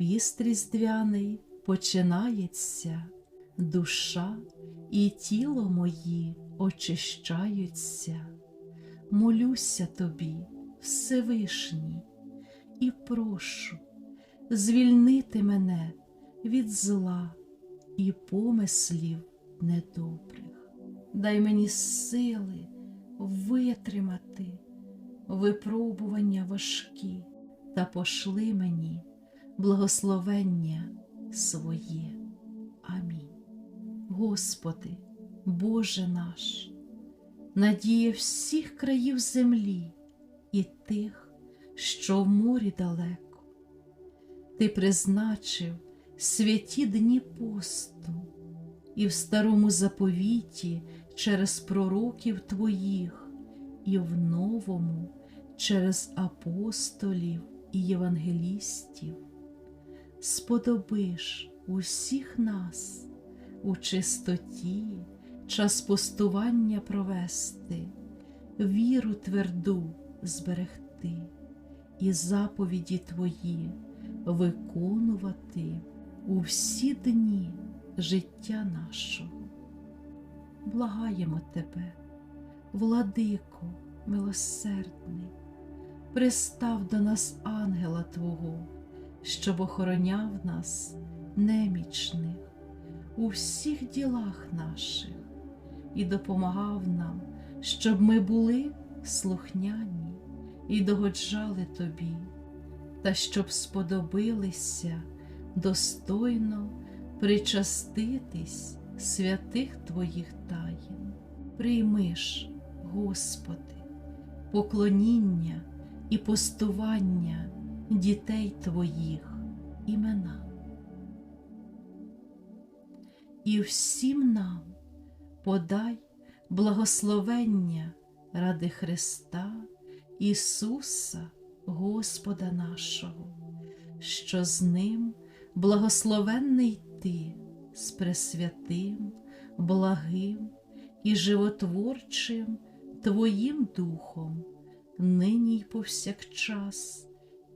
піст різдвяний починається, душа і тіло мої очищаються. Молюся тобі, Всевишній, і прошу звільнити мене від зла і помислів недобрих. Дай мені сили витримати випробування важкі та пошли мені благословення своє. Амінь. Господи, Боже наш, надія всіх країв землі і тих, що в морі далеко. Ти призначив святі дні посту і в старому заповіті через пророків Твоїх, і в новому через апостолів і євангелістів. Сподобиш усіх нас у чистоті час постування провести, віру тверду зберегти і заповіді Твої виконувати у всі дні життя нашого. Благаємо Тебе, владико милосердний, пристав до нас ангела Твого, щоб охороняв нас немічних у всіх ділах наших і допомагав нам, щоб ми були слухняні і догоджали Тобі, та щоб сподобилися достойно причаститись святих Твоїх таїн. Прийми ж, Господи, поклоніння і постування дітей Твоїх імена. І всім нам подай благословення ради Христа Ісуса, Господа нашого, що з Ним благословенний Ти з пресвятим, благим і животворчим Твоїм Духом, нині й повсякчас,